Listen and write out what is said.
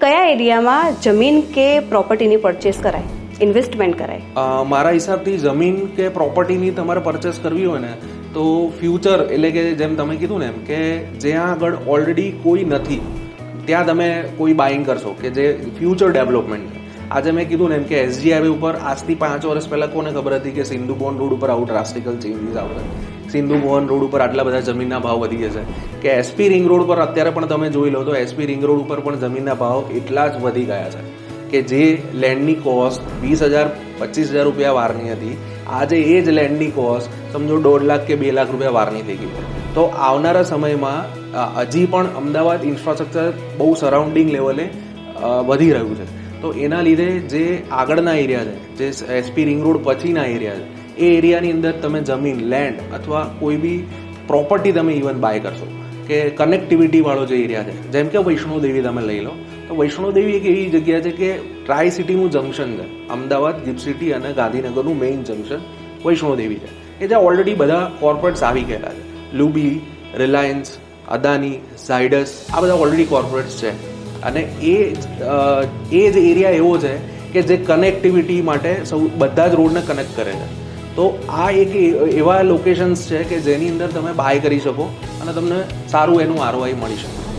કયા એરિયામાં જમીન કે પ્રોપર્ટીની પરચેસ કરાય? ઇન્વેસ્ટમેન્ટ કરાય? મારા હિસાબથી જમીન કે પ્રોપર્ટીની તમારે પરચેસ કરવી હોય ને, તો ફ્યુચર એટલે કે જેમ તમે કીધું ને એમ કે જ્યાં આગળ ઓલરેડી કોઈ નથી, ત્યાં તમે કોઈ બાઇંગ કરશો કે જે ફ્યુચર ડેવલપમેન્ટ છે. આજે મેં કીધું ને એમ કે એસજી ઉપર આજથી પાંચ વર્ષ પહેલાં કોને ખબર હતી કે સિંધુ બોન રોડ ઉપર આવું ડ્રાસ્ટિકલ ચેન્જીસ આવશે? સિંધુ ભવન રોડ ઉપર આટલા બધા જમીનના ભાવ વધી જશે કે એસપી રિંગ રોડ પર અત્યારે પણ તમે જોઈ લો તો એસપી રિંગ રોડ ઉપર પણ જમીનના ભાવ એટલા જ વધી ગયા છે કે જે લેન્ડની કોસ્ટ વીસ હજાર, પચીસ હજાર રૂપિયા વારની હતી. આજે એ જ લેન્ડની કોસ્ટ સમજો દોઢ લાખ કે બે લાખ રૂપિયા વારની થઈ ગઈ તો આવનારા સમયમાં હજી પણ અમદાવાદ ઇન્ફ્રાસ્ટ્રક્ચર બહુ સરાઉન્ડિંગ લેવલે વધી રહ્યું છે. તો એના લીધે જે આગળના એરિયા છે, જે એસપી રિંગ રોડ પછીના એરિયા છે, એ એરિયાની અંદર તમે જમીન લેન્ડ અથવા કોઈ બી પ્રોપર્ટી તમે ઇવન બાય કરશો. કે કનેક્ટિવિટીવાળો જે એરિયા છે, જેમ કે વૈષ્ણોદેવી તમે લઈ લો, તો વૈષ્ણોદેવી એક એવી જગ્યા છે કે ટ્રાય સિટીનું જંકશન છે. અમદાવાદ ગિફ્ટ સિટી અને ગાંધીનગરનું મેઇન જંકશન વૈષ્ણોદેવી છે. કે જ્યાં ઓલરેડી બધા કોર્પોરેટ્સ આવી ગયેલા છે. લુબી રિલાયન્સ અદાની ઝાયડસ આ બધા ઓલરેડી કોર્પોરેટ્સ છે. અને એ એ જ એરિયા એવો છે કે જે કનેક્ટિવિટી માટે સૌ, બધા જ રોડને કનેક્ટ કરે છે. તો આ એક એવા લોકેશન્સ છે કે જેની અંદર તમે બાય કરી શકો અને તમને સારું એનું આરઓઆઈ મળી શકે.